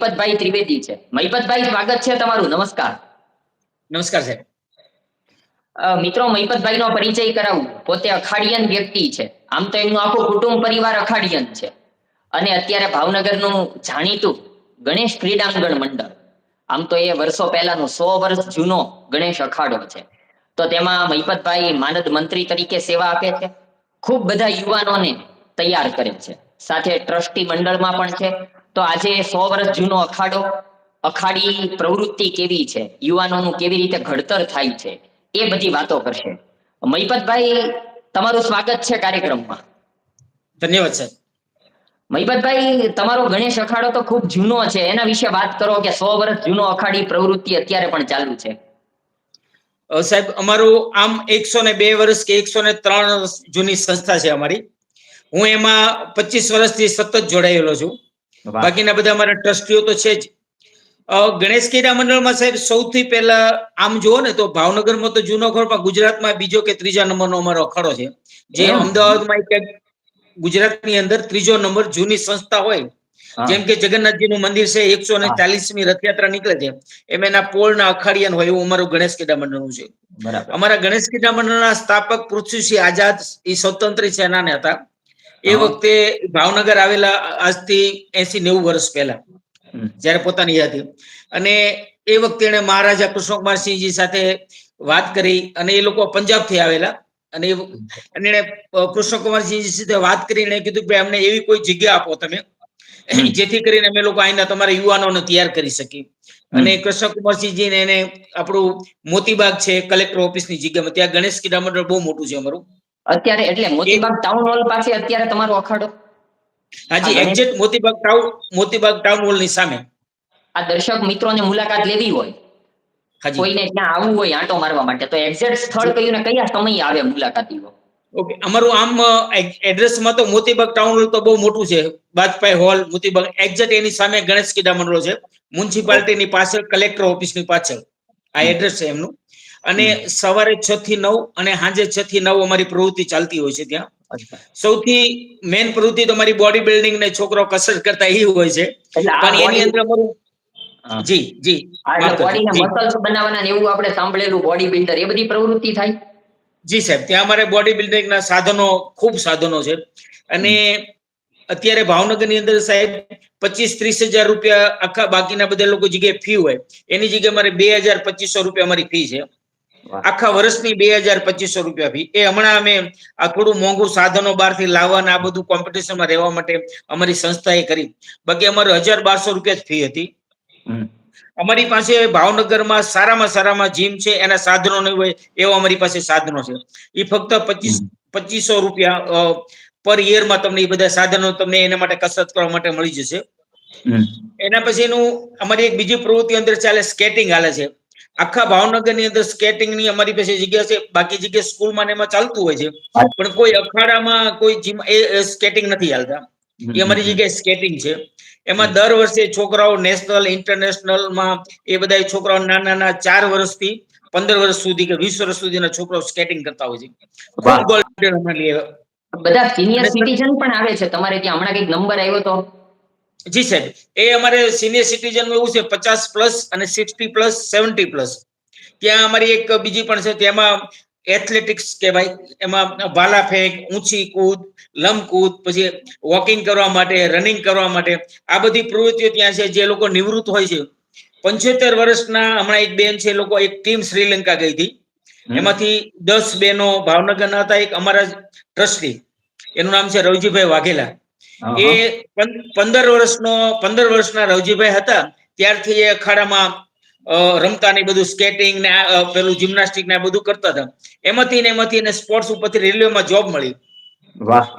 મહિપતભાઈ ત્રિવેદી છે. મહિપતભાઈ સ્વાગત છે તમારું. નમસ્કાર. નમસ્કાર સાહેબ. મિત્રો મહિપતભાઈ નો પરિચય કરાવું. પોતે અખાડિયન વ્યક્તિ છે. આમ તો એમનું આખું કુટુંબ પરિવાર અખાડિયન છે. અને અત્યારે ભાવનગરનું જાણીતું ગણેશ ક્રીડાંગણ મંડળ. આમ તો એ વર્ષો પહેલાનો સો વર્ષ જૂનો ગણેશ અખાડો છે. તો તેમાં મહિપતભાઈ માનદ મંત્રી તરીકે સેવા આપે છે. ખૂબ બધા યુવાનોને તૈયાર કરે છે. સાથે ટ્રસ્ટી મંડળમાં પણ છે. તો આજે સો વર્ષ જૂનો અખાડો અખાડી પ્રવૃત્તિ કેવી છે? યુવાનોનું કેવી રીતે ઘડતર થાય છે? એ બધી વાતો કરશે. મહિપતભાઈ તમારું સ્વાગત છે કાર્યક્રમમાં. ધન્યવાદ સાહેબ. મહિપતભાઈ તમારો ગણેશ અખાડો તો ખૂબ જૂનો છે. એના વિશે વાત કરો કે સો વર્ષ જૂનો અખાડી પ્રવૃત્તિ અત્યારે પણ ચાલુ છે. સાહેબ અમારું આમ એકસો ને બે વર્ષ કે એકસો ને ત્રણ જૂની સંસ્થા છે અમારી. હું એમાં પચીસ વર્ષથી સતત જોડાયેલો છું. બાકીના બધા અમારા ટ્રસ્ટીઓ તો છે જ. ગણેશ ક્રીડા મંડળમાં સાહેબ સૌથી પહેલા આમ જુઓ ને તો ભાવનગરમાં તો જૂનો અખાડો પણ ગુજરાતમાં બીજો કે ત્રીજા નંબરનો અમારો અખાડો છે. જે? અમદાવાદમાં એક ગુજરાતની અંદર ત્રીજો નંબર જૂની સંસ્થા હોય. જેમ કે જગન્નાથજીનું મંદિર છે એકસો ને ચાલીસમી રથયાત્રા નીકળે છે. એમ એના પોળના અખાડિયાન હોય એવું અમારું ગણેશ ક્રીડા મંડળનું છે. બરાબર. અમારા ગણેશ ક્રીડા મંડળના સ્થાપક પૃથ્વીસિંહ આઝાદ એ સ્વતંત્ર સેનાને હતા. એ વખતે ભાવનગર આવેલા આજથી એસી નેવું વર્ષ પહેલા જયારે પોતાની હતી અને એ વખતે એને મહારાજા કૃષ્ણકુમારસિંહજી સાથે વાત કરી અને એ લોકો પંજાબથી આવેલા. અને એને કૃષ્ણકુમારસિંહજી સાથે વાત કરીને કીધું કે અમને એવી કોઈ જગ્યા આપો તમે જેથી કરીને અમે લોકો અહીંના તમારા યુવાનોને તૈયાર કરી શકીએ. અને કૃષ્ણકુમારસિંહજીને એને આપણું મોતીબાગ છે કલેક્ટર ઓફિસની જગ્યામાં. ત્યાં ગણેશ ક્રીડા મંડળ બહુ મોટું છે અમારું. અત્યારે એટલે મોતીબાગ ટાઉન હોલ પાસે અત્યારે તમારો અખાડો? હાજી exact Motibaug town Motibaug town હોલની સામે. આ દર્શક મિત્રોને મુલાકાત લેવી હોય. હાજી. કોઈને ત્યાં આવવું હોય આંટો મારવા માટે તો એક્ઝેક્ટ સ્થળ કયું ને કયા સમયે આવે મુલાકાતીઓ ઓકે અમારું આમ એડ્રેસમાં તો મોતીબાગ ટાઉન હોલ તો બહુ મોટું છે. બાજપાઈ હોલ મોતીબાગ એક્ઝેક્ટ એની સામે ગણેશ કીડા મંડળો છે. મ્યુનિસિપાલિટીની પાછળ કલેક્ટર ઓફિસની પાછળ. આ એડ્રેસ છે એમનું. અને સવારે છ થી નવ અને સાંજે છ થી નવ અમારી પ્રવૃત્તિ ચાલતી હોય છે ત્યાં. સૌથી મેન પ્રવૃત્તિ તો અમારી બોડી બિલ્ડિંગ ને છોકરો કસરત કરતા એ હોય છે. પણ એની અંદર અમારું જી જી. મસલ્સ બનાવવાના એવું આપણે સાંભળેલું બોડી બિલ્ડર એ બધી પ્રવૃત્તિ થાય? જી સાહેબ ત્યાં અમારે બોડી બિલ્ડિંગના સાધનો ખૂબ સાધનો છે. અને અત્યારે ભાવનગરની અંદર સાહેબ પચીસ ત્રીસ હજાર રૂપિયા આખા બાકીના બધા લોકો જગ્યાએ ફી હોય. એની જગ્યાએ અમારે બે હજાર પચીસો રૂપિયા અમારી ફી છે. આખા વર્ષની બે હજાર પચીસો રૂપિયા ફી. એ હમણાં અમે આ થોડું મોંઘું સાધનો બહારથી લાવવાના આ બધું કોમ્પિટિશનમાં રહેવા માટે અમારી સંસ્થાએ કરી. બાકી અમારે હજાર બારસો રૂપિયા જ ફી હતી. અમારી પાસે ભાવનગરમાં સારામાં સારામાં જીમ છે એના સાધનો નહીં હોય એવા અમારી પાસે સાધનો છે. એ ફક્ત પચીસ પચીસો રૂપિયા પરમાં તમને એ બધા સાધનો તમને એના માટે કસરત કરવા માટે મળી જશે. એના પછીનું અમારી એક બીજી પ્રવૃત્તિ અંદર ચાલે સ્કેટિંગ હાલે છે. આખા ભાવનગરની અંદર સ્કેટિંગની અમારી પાસે જગ્યા છે. બાકી જગ્યાએ સ્કૂલમાં ને એમાં ચાલતું હોય છે. પણ કોઈ અખાડામાં કોઈ જીમ એ સ્કેટિંગ નથી ચાલતા એ અમારી જગ્યાએ સ્કેટિંગ છે. એમાં દર વર્ષે છોકરાઓ નેશનલ ઇન્ટરનેશનલમાં એ બધા છોકરાઓ નાના નાના ચાર વર્ષથી પંદર વર્ષ સુધી કે વીસ વર્ષ સુધીના છોકરાઓ સ્કેટિંગ કરતા હોય છે. બધા સિનિયર સિટીઝન પણ આવે છે. તમારે ત્યાં હમણાં કંઈક નંબર આવ્યો તો. જી સાહેબ એ અમારે સિનિયર સિટીઝન એવું છે પચાસ પ્લસ અને સિક્સટી પ્લસ સેવન્ટી પ્લસ ત્યાં અમારી એક બીજી પણ છે તેમાં એથ્લેટિક્સ કહેવાય. એમાં ભાલા ફેંક ઊંચી કૂદ લંબકૂદ પછી વોકિંગ કરવા માટે રનિંગ કરવા માટે આ બધી પ્રવૃત્તિઓ ત્યાં છે જે લોકો નિવૃત્ત હોય છે. પંચોતેર વર્ષના હમણાં એક બેન છે એ લોકો એક ટીમ શ્રીલંકા ગઈ હતી. એમાંથી દસ બેનો ભાવનગરના હતા એક અમારા ટ્રસ્ટી એનું નામ છે રવજીભાઈ વાઘેલા. એ પંદર વર્ષનો પંદર વર્ષના રવજીભાઈ હતા. ત્યારથી એ અખાડામાં રમતા ને બધું સ્કેટિંગ ને પેલું જિમ્નાસ્ટિક ને બધું કરતા હતા. એમાંથી ને એમાંથી એને સ્પોર્ટ્સ ઉપરથી રેલવેમાં જોબ મળી.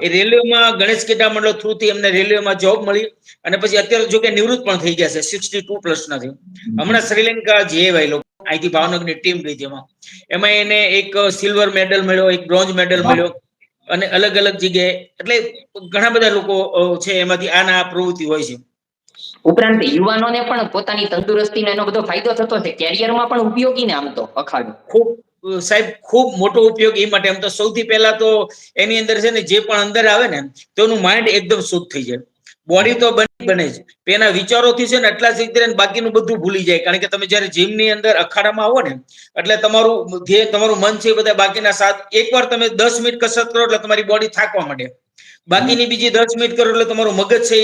એ રેલવેમાં ગણેશ કેટા મંડળ થ્રુ થી એમને રેલવેમાં જોબ મળી. અને પછી અત્યારે જો કે નિવૃત્ત પણ થઈ ગયા છે સિક્સટી ટુ પ્લસ ના છે હમણાં શ્રીલંકા જે ભાઈ લોકો અહીંથી ભાવનગરની ટીમ ગઈ એમાં. એમાં એને એક સિલ્વર મેડલ મળ્યો એક બ્રોન્ઝ મેડલ મળ્યો. અને અલગ અલગ જગ્યાએ એટલે ઘણા બધા લોકો છે એમાંથી આના પ્રવૃત્તિ હોય છે. ઉપરાંત યુવાનોને પણ પોતાની તંદુરસ્તીનો એનો બધો ફાયદો થતો છે કેરિયરમાં પણ ઉપયોગી ને આમ તો અખાડો. ખૂબ સાહેબ ખૂબ મોટો ઉપયોગ એ માટે. આમ તો સૌથી પહેલા તો એની અંદર છે ને જે પણ અંદર આવે ને તો એનું માઇન્ડ એકદમ શુદ્ધ થઈ જાય. બોડી તો બની બને છે એના વિચારોથી છે ને એટલા સીધે ને બાકીનું બધું ભૂલી જાય. કારણ કે તમે જયારે જીમની અંદર અખાડામાં આવો ને એટલે તમારું જે તમારું મન છે બધા બાકીના સાત એકવાર તમે દસ મિનિટ કસરત કરો એટલે તમારી બોડી થાકવા માંડે. બાકીની બીજી દસ મિનિટ કરો એટલે તમારું મગજ છે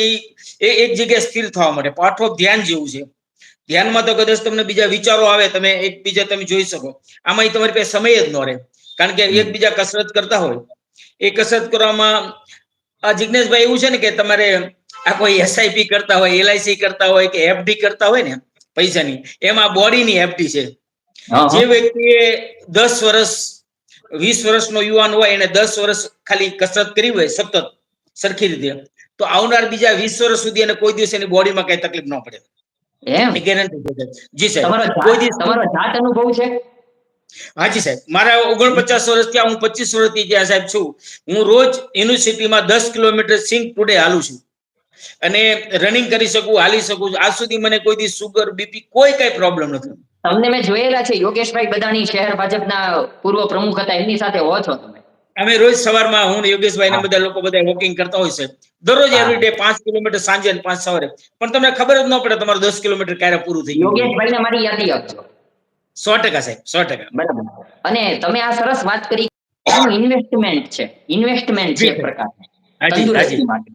એ એક જગ્યાએ સ્થિર થવા માટે પાઠો ઓફ ધ્યાન જેવું છે. ધ્યાનમાં તો કદાચ તમને બીજા વિચારો આવે તમે એકબીજા તમે જોઈ શકો. આમાં તમારી પાસે સમય જ ન રહે. કારણ કે એકબીજા કસરત કરતા હોય. એ કસરત કરવામાં આ જિજ્ઞેશભાઈ એવું છે ને કે તમારે આ કોઈ એસઆઈપી કરતા હોય એલઆઈસી કરતા હોય કે એફડી કરતા હોય ને પૈસાની એમાં બોડીની એફડી છે. જે વ્યક્તિએ દસ વર્ષ વીસ વર્ષનો યુવાન હોય એને દસ વર્ષ ખાલી કસરત કરી હોય સતત સરખી રીતે તો આવનાર બીજા વીસ વર્ષ સુધી એને કોઈ દિવસ એની બોડીમાં કઈ તકલીફ ન પડે. એમ? ગેરંટી છે. જી સાહેબ. કોઈ દિવસ તમારો જાત અનુભવ છે? હાજી સાહેબ. મારા ઓગણપચાસ વર્ષ ત્યાં હું પચીસ વર્ષથી જ્યાં સાહેબ છું. હું રોજ યુનિવર્સિટીમાં દસ કિલોમીટર સિંક ટુડે હાલું છું. અને રનિંગ કરી શકું હાલી શકું આજ સુધી મને કોઈ દી સુગર બીપી કોઈ કઈ પ્રોબ્લેમ નથી. તમને મેં જોયેલા છે યોગેશભાઈ બદાણી શહેર ભાજપના પૂર્વ પ્રમુખ હતા એમની સાથે હો છો તમે. અમે રોજ સવારમાં હું યોગેશભાઈ ને બધા લોકો બધા વોકિંગ કરતા હોય છે. દરરોજ એવરી ડે પાંચ કિલોમીટર સાંજે અને પાંચ સવારે. પણ તમને ખબર જ ન પડે તમારું દસ કિલોમીટર ક્યારે પૂરું થઈ યોગેશભાઈ ને મારી યાદી આપજો સો ટકા સાહેબ સો ટકા. બરાબર. અને તમે આ સરસ વાત કરી ઇન્વેસ્ટમેન્ટ છે. ઇન્વેસ્ટમેન્ટ છે પ્રકાર તંદુરસ્તી માટે.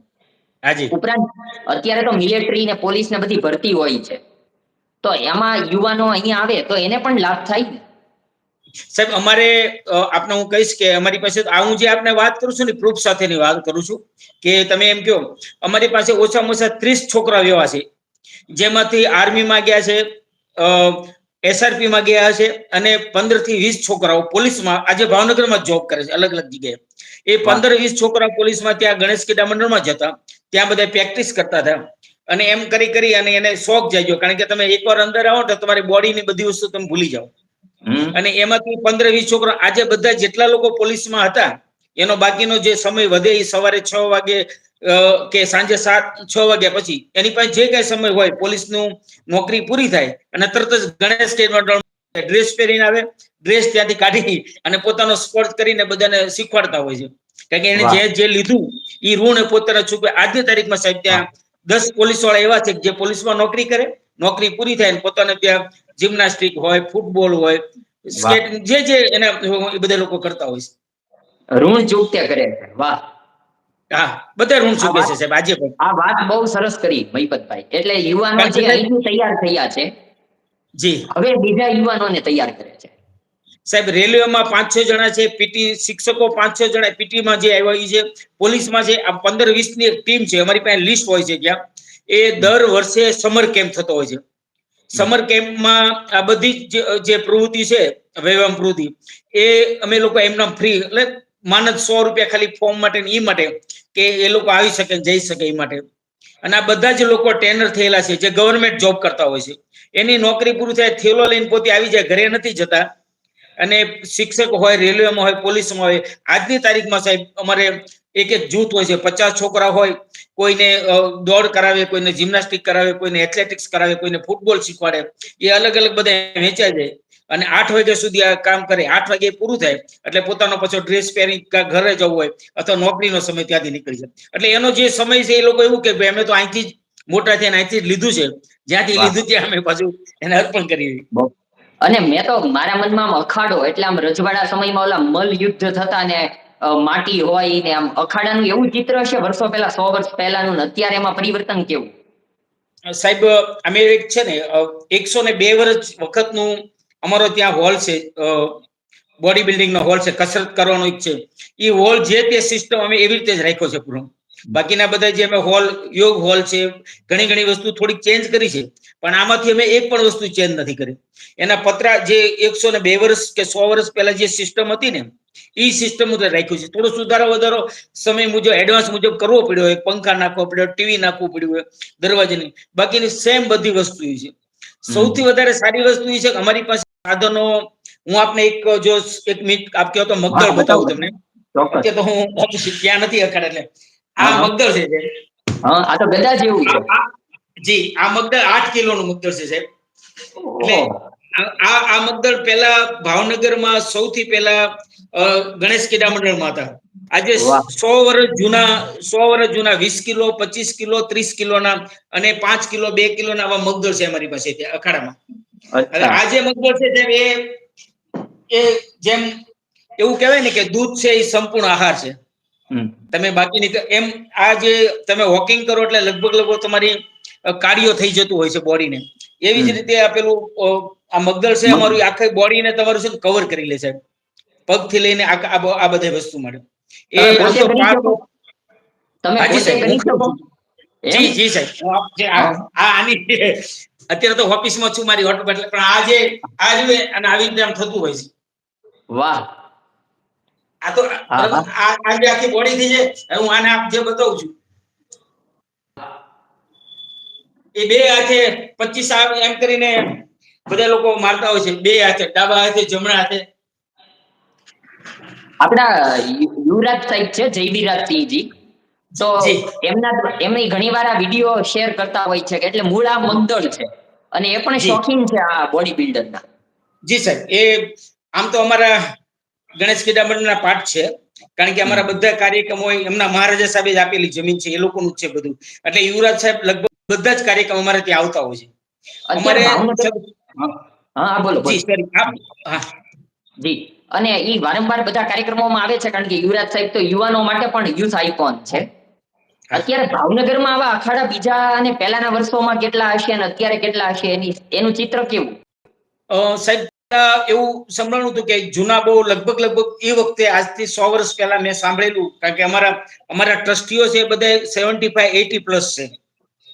ઉપરાંત અત્યારે તો મિલિટરી ને પોલીસ ને બધી ભરતી હોય છે. તો એમાં યુવાનો અહીંયા આવે તો એને પણ લાભ થાય ને? સાહેબ અમારે આપને હું કહીશ કે અમારી પાસે આ હું જે આપને વાત કરું છું ને પ્રૂફ સાથેની વાત કરું છું કે તમે એમ કહો અમારી પાસે ઓછામાં ઓછા ત્રીસ છોકરા એવા છે જેમાંથી આર્મીમાં ગયા છે એસઆરપી માં ગયા છે અને પંદરથી વીસ છોકરાઓ પોલીસમાં આજે ભાવનગરમાં જોબ કરે છે અલગ અલગ જગ્યાએ. એ પંદર વીસ છોકરા પોલીસમાં ત્યાં ગણેશ ક્રીડા મંડળમાં જતા ત્યાં બધા પ્રેક્ટિસ કરતા હતા અને એમ કરી કરી અને એને શોખ જાય કારણ કે તમે એકવાર અંદર આવો તો તમારી બોડીની બધી વસ્તુ તમે ભૂલી જાઓ. અને એમાંથી પંદર વીસ છોકરા આજે બધા જેટલા લોકો પોલીસમાં હતા એનો બાકીનો જે સમય વધે એ સવારે છ વાગે કે સાંજે સાત છ વાગ્યા પછી એની પાસે જે કઈ સમય હોય પોલીસનું નોકરી પૂરી થાય અને તરત જ ગણેશ સ્ટેટ ડ્રેસ પહેરીને આવે ડ્રેસ ત્યાંથી કાઢી અને પોતાનો સ્પોર્ટ કરીને બધાને શીખવાડતા હોય છે. કારણ કે એને જે જે લીધું એ ઋણ પોતાના ચૂકવે આજની તારીખમાં સાહેબ ત્યાં દસ પોલીસવાળા એવા છે જે પોલીસમાં નોકરી કરે નોકરી પૂરી થાય પોતાને ત્યાં જિમ્નાસ્ટિક હોય ફૂટબોલ હોય સ્કેટિંગ જે જે એના એ બધા લોકો કરતા હોય છે. ઋણ ચૂકત્યા કરે છે. વાહ. હા બધા ઋણ ચૂકે છે સાહેબ આજે પણ. આ વાત બહુ સરસ કરી મહીપતભાઈ. એટલે યુવાનો જે તૈયાર થયા છે જી. હવે બીજા યુવાનોને તૈયાર કરે છે. સાહેબ રેલવેમાં પાંચ છ જણા છે પીટી શિક્ષકો પાંચ છ જણા પીટીમાં જે આવ્યા છે પોલીસમાં જે આ પંદર વીસની એક ટીમ છે અમારી પાસે લિસ્ટ હોય છે જ્યાં એ દર વર્ષે સમર કેમ્પ થતો હોય છે. સમર કેમ્પમાં આ બધી જ પ્રવૃત્તિ છે વૈવામ પ્રવૃત્તિ એ અમે લોકો એમના ફ્રી એટલે માનદ સો રૂપિયા ખાલી ફોર્મ માટે ને ઈ માટે કે એ લોકો આવી શકે જઈ શકે એ માટે. અને આ બધા જ લોકો ટ્રેનર થયેલા છે, જે ગવર્મેન્ટ જોબ કરતા હોય છે. એની નોકરી પૂરી થાય, થેલો લઈને પોતે આવી જાય, ઘરે નથી જતા. અને શિક્ષક હોય, રેલવેમાં હોય, પોલીસમાં હોય, આજની તારીખમાં સાહેબ અમારે એક એક જૂથ હોય છે, પચાસ છોકરા હોય, કોઈને દોડ કરાવે, કોઈને જિમ્નાસ્ટિક કરાવે, કોઈને એથ્લેટિક્સ કરાવે, કોઈને ફૂટબોલ શીખવાડે, એ અલગ અલગ બધા વેચાઈ જાય અને આઠ વાગ્યા સુધી આ કામ કરે. આઠ વાગે પૂરું થાય એટલે પોતાનો પાછો ડ્રેસ પહેરી ઘરે જવું હોય અથવા નોકરીનો સમય ત્યાંથી નીકળી જાય. એટલે એનો જે સમય છે એ લોકો એવું કે અમે તો અહીંથી જ મોટા થઈને અહીંથી જ લીધું છે. જ્યાંથી લીધું ત્યાં અમે પાછું એને અર્પણ કરી અને મેં તો મારા મનમાં અખાડો એટલે આમ રજવાડા સમયમાં ઓલા મલ યુદ્ધ થતા ને માટી હોય ને આમ અખાડાનું એવું ચિત્ર હશે વર્ષો પહેલા સો વર્ષ પહેલાનું અત્યારે એમાં પરિવર્તન કેવું? સાહેબ અમે એક છે ને એકસો ને બે વર્ષ વખતનું અમારો ત્યાં હોલ છે બોડી બિલ્ડિંગ નો હોલ છે કસરત કરવાનો એક છે. એ હોલ જે તે સિસ્ટમ અમે એવી રીતે જ રાખ્યો છે પૂરો. બાકીના બધા જે અમે હોલ યોગ હોલ છે ઘણી ઘણી વસ્તુ થોડીક ચેન્જ કરી છે પણ આમાંથી અમે એક પણ વસ્તુ ચેન્જ નથી કરી. એના પતરા જે એકસો ને બે વર્ષ કે સો વર્ષ પહેલા જે સિસ્ટમ હતી ને એ સિસ્ટમ રાખ્યું છે. થોડો સુધારો વધારો સમય મુજબ એડવાન્સ મુજબ કરવો પડ્યો હોય પંખા નાખવો પડ્યો ટીવી નાખવું પડ્યું હોય દરવાજાની. બાકીની સેમ બધી વસ્તુ છે. સૌથી વધારે સારી વસ્તુ એ છે કે અમારી પાસે સાધનો હું આપને એક જો એક મિનિટ આપ કહો તો મગદળ બતાવું તમને. અત્યારે તો હું ત્યાં નથી અખાડ એટલે. આ હા. મગદળ છે આ તો ગદા જેવું છે. જી આ મગદળ આઠ કિલો નું મગદળ છે સાહેબ. એટલે આ- આ મગદળ પહેલા ભાવનગરમાં સૌથી પહેલા ગણેશ ક્રીડા મંડળમાં હતા. આજે સો વર્ષ જૂના સો વર્ષ જૂના વીસ કિલો પચીસ કિલો ત્રીસ કિલોના અને પાંચ કિલો બે કિલોના આવા મગદળ છે અમારી પાસે અખાડામાં. અચ્છા. આ જે મગદળ છે જેમ એ એ જેમ એવું કહેવાય ને કે દૂધ છે એ સંપૂર્ણ આહાર છે. તમે બાકીની એમ આ જે તમે વોકિંગ કરો એટલે લગભગ લગભગ તમારી કાર્ડિયો થઈ જતું હોય છે બોડીને. એવી જ રીતે આ પેલું આ મગદળ છે અમારું આખી બોડીને તમારું છે કવર કરી લે સાહેબ પગથી લઈને આ આ બધી વસ્તુ મળે એ તમે છું. જી જી સાહેબ. આની અત્યારે તો ઓફિસમાં છું મારી હોટલ એટલે પણ આજે આજે અને આવી રીતે આમ થતું હોય છે. વાહ. આ તો હા, બરાબર, આ આ જે આખી બોડી થી છે હું આને આપ જે બતાવું છું. એ બે હાથે પચીસ એમ કરીને બધા લોકો મારતા હોય છે બે હાથે ડાબા હાથે જમણા હાથે. આપડા યુવરાજ સાહેબ છે જયવીરાજ સિંહજી તો એમના એમની ઘણી વાર આ વીડિયો શેર કરતા હોય છે એટલે મૂળ આ મગદળ છે. અને એ પણ શોખીન છે આ બોડી બિલ્ડરના જી સાહેબ એ આમ તો અમારા ગણેશ મંડળના પાઠ છે. કારણ કે અમારા બધા કાર્યક્રમો એમના મહારાજા સાહેબે જ આપેલી જમીન છે એ લોકોનું છે બધું. એટલે યુવરાજ સાહેબ લગભગ બધા જ કાર્યક્રમ અમારે ત્યાં આવતા હોય છે. અમારે હા બોલો જી સર હા. જી. અને એ વારંવાર બધા કાર્યક્રમોમાં આવે છે કારણ કે યુવરાજ સાહેબ તો યુવાનો માટે પણ યુથ આઇકોન છે. અત્યારે ભાવનગરમાં આવા અખાડા બીજા અને પહેલાના વર્ષોમાં કેટલા હશે અને અત્યારે કેટલા હશે એની એનું ચિત્ર કેવું? સાહેબ એવું સંભળાણું હતું કે જૂના બહુ લગભગ લગભગ એ વખતે આજથી સો વર્ષ પહેલા મેં સાંભળેલું કારણ કે અમારા અમારા ટ્રસ્ટીઓ છે બધા સેવન્ટી ફાઈવ એટી પ્લસ છે.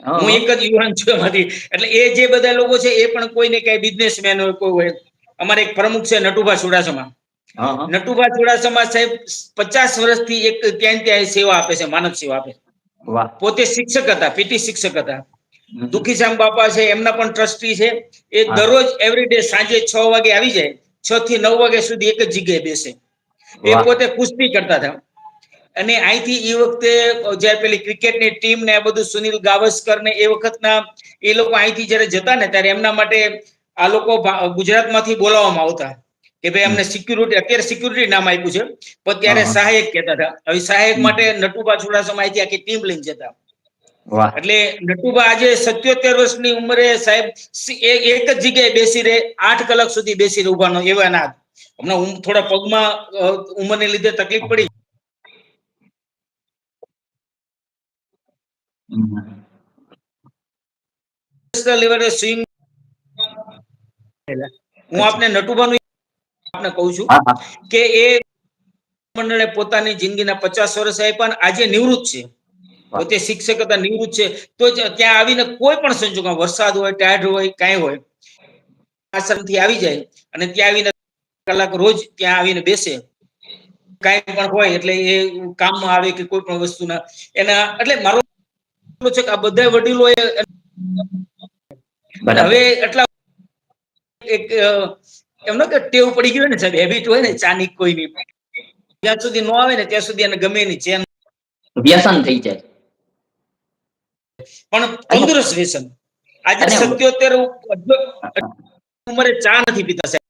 હું. એક જ યુવાન છું એમાંથી. એટલે એ જે બધા લોકો છે એ પણ કોઈને કઈ બિઝનેસમેન હોય કોઈ હોય. અમારે એક પ્રમુખ છે નટુભા ચુડાસમા. નટુભા ચુડાસમા સાહેબ પચાસ વર્ષથી એક ત્યાં ત્યાં સેવા આપે છે માનવ સેવા આપે છે. પોતે શિક્ષક હતા પીટી શિક્ષક હતા. દુખીશ્યામ બાપા છે એમના પણ ટ્રસ્ટી છે. એ દરરોજ એવરીડે સાંજે છ વાગે આવી જાય છ થી નવ વાગ્યા સુધી એક જ જગ્યાએ બેસે. એ પોતે કુસ્તી કરતા હતા. અને અહીંથી એ વખતે જ્યારે પેલી ક્રિકેટની ટીમ ને આ બધું સુનિલ ગાવસ્કર ને એ વખતના એ લોકો અહીંથી જ્યારે જતા ને ત્યારે એમના માટે આ લોકો ગુજરાતમાંથી બોલાવવામાં આવતા. કે ભાઈ અમને સિક્યુરિટી અત્યારે સિક્યુરિટી નામ આપ્યું છે. પણ ત્યારે સહાયક કહેતા હતા. હવે સહાયક માટે નટુબા ચુડાસમા અહીંથી આખી ટીમ લઈને જતા. એટલે નટુબા આજે સત્યોતેર વર્ષની ઉંમરે સાહેબ એક જ જગ્યાએ બેસી રહે આઠ કલાક સુધી બેસી રહે ઉભાનો એવા ના હમણાં થોડા પગમાં ઉંમરને લીધે તકલીફ પડી. હમ. લેવલે સ્વિંગ. હું આપને નટુબાનું આપને કહું છું. કે એ મંડળે પોતાની જિંદગીના પચાસ વર્ષ આપ્યા આજે નિવૃત્ત છે. પોતે શિક્ષક હતા નિવૃત્ત છે. તો ત્યાં આવીને કોઈ પણ સંજોગમાં વરસાદ હોય ટાઢ હોય કાંઈ હોય આશ્રમથી આવી જાય અને ત્યાં આવીને કલાક રોજ ત્યાં આવીને બેસે. કાંઈ પણ હોય એટલે એ કામમાં આવે કે કોઈ પણ વસ્તુના. એના એટલે મારો છે કે આ બધા વડીલો હવે એટલા એક એમ ન કે ટેવ પડી ગયું ને સાહેબ હેબિટ હોય ને ચાની કોઈની. જ્યાં સુધી ન આવે ને ત્યાં સુધી એને ગમે નહીં ચેન વ્યસન થઈ જાય. પણ તંદુરસ્ત વ્યસન. આજે સત્યોતેર ઉંમરે ચા નથી પીતા સાહેબ.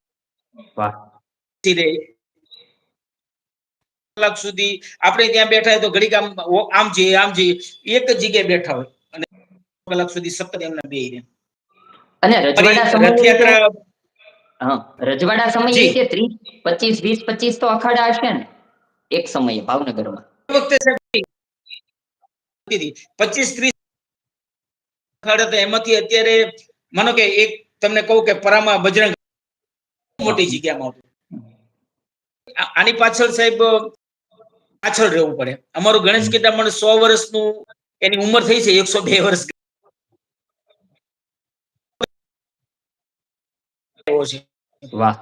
કલાક સુધી આપણે ત્યાં બેઠા હોય તો ઘડીક આમ આમ જઈએ આમ જઈએ એક જ જગ્યાએ બેઠા હોય. અને કલાક સુધી સતત એમના બે. અને રથયાત્રા રજવાડા સમયે કે તે ત્રીસ પચીસ વીસ પચીસ તો અખાડા હશે ને? એક સમયે ભાવનગરમાં. વખતે પચીસ ત્રીસ અખાડા એમાંથી અત્યારે માનો કે એક તમને કહું કે પરામાં બજરંગ મોટી જગ્યામાં. આની પાછળ સાહેબ પાછળ રહેવું પડે. અમારું ગણેશ કીર્તન સો વર્ષનું એની ઉંમર થઈ છે એકસો બે વર્ષ. એવો છે વાહ.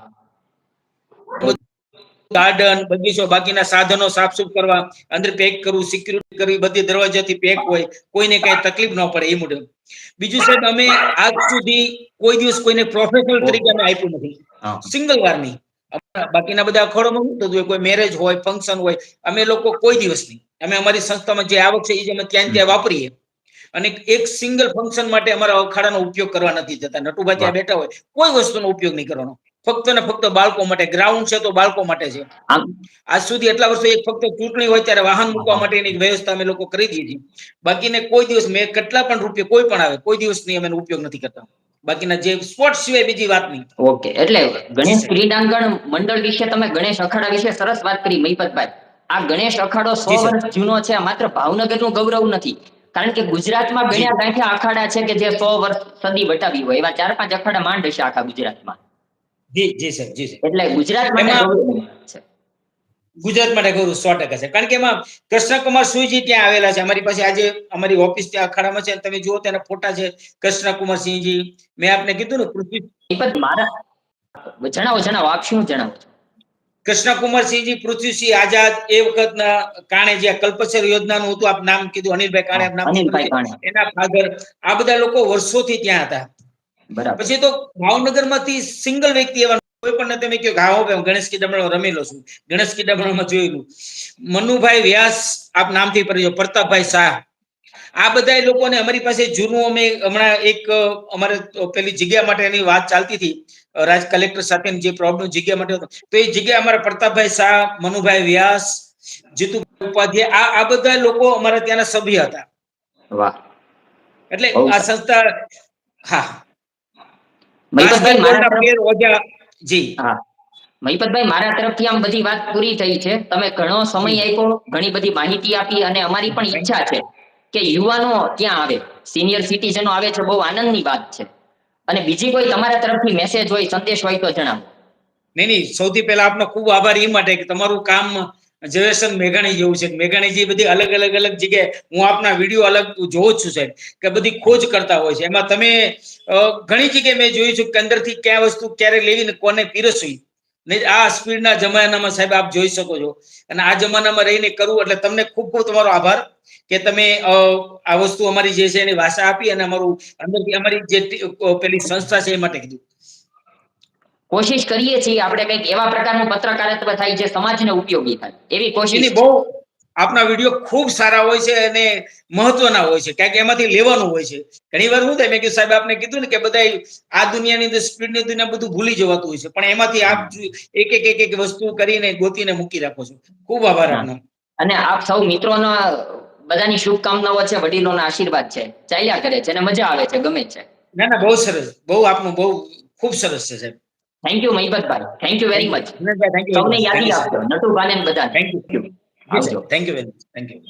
ગાર્ડન બગીચો બાકીના સાધનો સાફસૂફ કરવા અંદર પેક કરવું સિક્યુરિટી કરવી બધી દરવાજાથી પેક હોય કોઈને કઈ તકલીફ ન પડે એ મુજબ. બીજું સાહેબ અમે આજ સુધી કોઈ દિવસ કોઈને પ્રોફેશનલ તરીકે અમે આપ્યું નથી. સિંગલ વાર નહીં બાકીના બધા અખોડોમાં શું થતું હોય કોઈ મેરેજ હોય ફંક્શન હોય અમે લોકો કોઈ દિવસ નહીં. અમે અમારી સંસ્થામાં જે આવક છે એ જ અમે ત્યાં ત્યાં વાપરીએ. અને એક સિંગલ ફંક્શન માટે અમારા અખાડાનો ઉપયોગ કરવા નથી જતા. નટુભાઈ ત્યાં બેઠા હોય કોઈ વસ્તુનો ઉપયોગ નહીં કરવાનો. ફક્ત ને ફક્ત બાળકો માટે ગ્રાઉન્ડ છે તો બાળકો માટે છે. આજ સુધી એટલા વર્ષો એક ફક્ત ચૂંટણી હોય ત્યારે વાહન મૂકવા માટેની વ્યવસ્થા અમે લોકો કરી દીધી. બાકીને કોઈ દિવસ મેં કેટલા પણ રૂપિયા કોઈ પણ આવે કોઈ દિવસની અમે ઉપયોગ નથી કરતા. બાકીના જે સ્પોર્ટ સિવાય બીજી વાત નહીં. ઓકે એટલે ગણેશ ક્રીડાંગણ મંડળ વિશે તમે ગણેશ અખાડા વિશે સરસ વાત કરી મહિપતભાઈ. આ ગણેશ અખાડો સો વર્ષ જૂનો છે માત્ર માત્ર ભાવનગરનું ગૌરવ નથી. કારણ કે ગુજરાતમાં. ગણ્યા ગાંઠ્યા અખાડા છે કે જે સો વર્ષ સદી વટાવી હોય એવા ચાર પાંચ અખાડા માંડ હશે આખા ગુજરાતમાં. જી જી સર જી સર. એટલે ગુજરાત માટે ગુજરાત માટે ગૌરવ સો ટકા છે. કારણ કે એમાં કૃષ્ણકુમાર સુઈજી ત્યાં આવેલા છે. અમારી પાસે આજે અમારી ઓફિસ ત્યાં અખાડામાં છે. તમે જુઓ તેના ફોટા છે. કૃષ્ણકુમાર સિંહજી. મેં આપને કીધું ને પૃથ્વી મારા જણાવો જણાવો. આપ શું જણાવો છો કૃષ્ણકુમાર પૃથ્વીસિંહ આઝાદ એ વખતના કાણે જે આ કલ્પસર યોજનાનું હતું આપ નામ કીધું અનિલભાઈ કાણે આપ નામ એના ફાધર આ બધા લોકો વર્ષોથી ત્યાં હતા. બરાબર. પછી તો ભાવનગરમાંથી સિંગલ વ્યક્તિ એવા કોઈ પણ તમે કહો કે હા હો ભાઈ હું ગણેશ કીડામણો રમેલો છું. ગણેશ કીડામણોમાં જોયેલું મનુભાઈ વ્યાસ આપ નામથી પરિચય પ્રતાપભાઈ શાહ. આ બધા લોકોને અમારી પાસે જૂનું અમે હમણાં એક અમારે પેલી જગ્યા માટેની વાત ચાલતી હતી રાજ કલેક્ટર સાથેની જે પ્રોબ્લેમ જગ્યા માટે તો એ જગ્યા અમારા પ્રતાપભાઈ શાહ મનુભાઈ વ્યાસ જીતુ ઉપાધ્યાય આ આ બધા લોકો અમારા ત્યાંના સભ્ય હતા. વાહ. એટલે આ સંસ્થા હા. જી. હા. મહિપતભાઈ મારા તરફથી આમ બધી વાત પૂરી થઈ છે. તમે ઘણો સમય આપ્યો ઘણી બધી માહિતી આપી અને અમારી પણ ઈચ્છા છે. કે યુવાનો ત્યાં આવે? સિનિયર સિટીઝનો આવે છે, બહુ આનંદની વાત છે. અને બીજી કોઈ તમારા તરફથી મેસેજ હોય, સંદેશ હોય તો જણાવો. નહીં નહીં, સૌથી પહેલા આપનો ખૂબ આભાર એ માટે કે તમારું કામ ઝવેરચંદ મેઘાણી જેવું છે. મેઘાણીજી બધી અલગ અલગ અલગ જગ્યાએ હું આપના વીડિયો અલગ જોઉં છું સાહેબ, કે બધી ખોજ કરતા હોય છે. એમાં તમે ઘણી જગ્યાએ મેં જોયું છે કે અંદરથી ક્યાં વસ્તુ ક્યારે લેવી ને કોને પીરસવી. નહીં આ સ્પીડના જમાનામાં સાહેબ આપ જોઈ શકો છો. અને આ જમાનામાં રહીને કરવું એટલે તમને ખૂબ ખૂબ તમારો આભાર કે તમે આ વસ્તુ અમારી જે છે એની ભાષા આપી અને અમારું અંદરથી અમારી જે પેલી સંસ્થા છે એ માટે કીધું. કોશિશ કરીએ છીએ આપણે કંઈક એવા પ્રકારનું પત્રકારત્વ થાય જે સમાજને ઉપયોગી થાય. એવી કોશિશ બહુ આપના વીડિયો ખૂબ સારા હોય છે અને મહત્વના હોય છે. કારણ કે એમાંથી લેવાનું હોય છે. ઘણી વાર શું થાય મેં કીધું સાહેબ આપને કીધું ને કે બધા આ દુનિયાની અંદર સ્પીડની દુનિયા બધું ભૂલી જવાતું હોય છે. પણ એમાંથી આપ એક એક એક એક વસ્તુ કરીને ગોતીને મૂકી રાખો છો. ખૂબ આભાર આપનો. અને આપ સૌ મિત્રોનો બધાની શુભકામનાઓ છે વડીલોના આશીર્વાદ છે. ચાલ્યા કરે છે અને મજા આવે છે ગમે છે. ના ના બહુ સરસ. બહુ આપનું બહુ ખૂબ સરસ છે સાહેબ. Thank you Mahipatbhai thank you very much thank you સૌને યાદી આપજો. નટુભાને બધા થેન્ક યુ આવજો thank you very much thank you